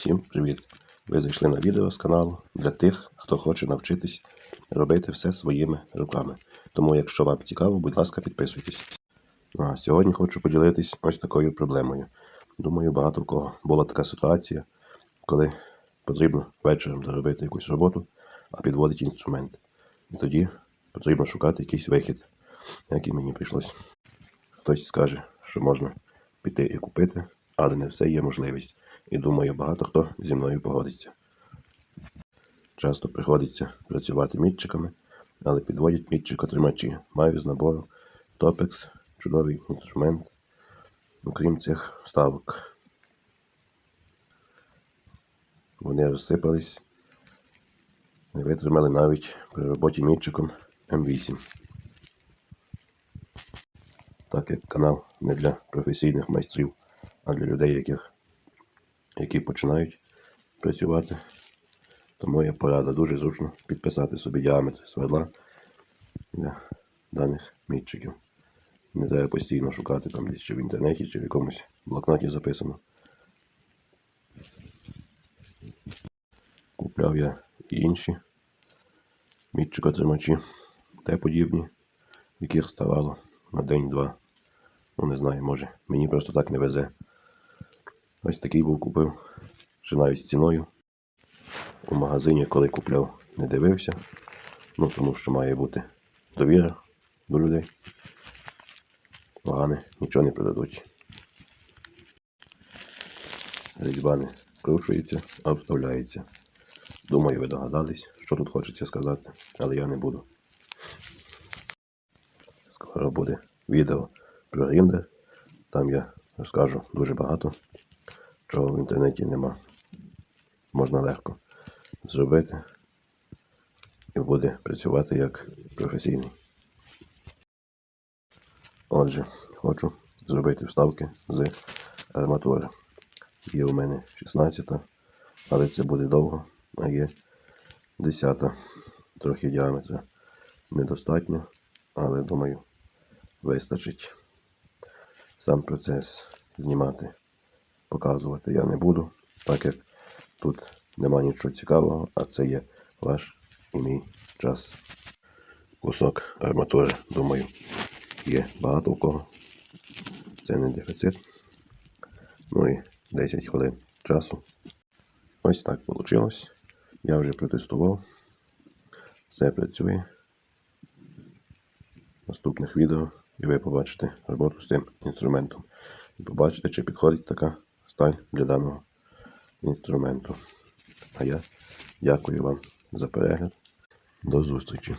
Всім привіт! Ви зайшли на відео з каналу для тих, хто хоче навчитись робити все своїми руками. Тому, якщо вам цікаво, будь ласка, підписуйтесь. А сьогодні хочу поділитись ось такою проблемою. Думаю, багато в кого була така ситуація, коли потрібно вечором доробити якусь роботу, а підводить інструмент. І тоді потрібно шукати якийсь вихід, як і мені прийшлось. Хтось скаже, що можна піти і купити, але не все є можливість. І думаю, багато хто зі мною погодиться. Часто приходиться працювати мітчиками, але підводять мітчикотримачі. Маю з набору Топекс, чудовий інструмент, окрім цих вставок. Вони розсипались, не витримали навіть при роботі мітчиком М8 так як канал не для професійних майстрів, а для людей, яких, які починають працювати. Тому є порада дуже зручно підписати собі діаметр свердла для даних мітчиків. Не треба постійно шукати там десь чи в інтернеті, чи в якомусь блокноті записано. Купляв я і інші мітчикотримачі, те подібні, яких ставало на день-два. Ну, не знаю, може, мені просто так не везе. Ось такий був купив, ще навіть з ціною. У магазині, коли купляв, не дивився. Ну, тому що має бути довіра до людей. Погане, нічого не продадуть. Різьба не вкручується, а вставляється. Думаю, ви догадались, що тут хочеться сказати, але я не буду. Скоро буде відео про гріндер. Там я розкажу дуже багато, чого в інтернеті нема. Можна легко зробити і буде працювати як професійний. Отже, хочу зробити вставки з арматури. Є у мене 16, але це буде довго, а є 10 трохи діаметра. Недостатньо, але думаю, вистачить. Сам процес знімати, показувати я не буду, так як тут нема нічого цікавого, а це є ваш і мій час. Кусок арматури, думаю, є багато у кого. Це не дефіцит. Ну і 10 хвилин часу. Ось так вийшло. Я вже протестував. Все працює. Наступних відео і ви побачите роботу з цим інструментом. І побачите, чи підходить така сталь для даного інструменту. А я дякую вам за перегляд. До зустрічі!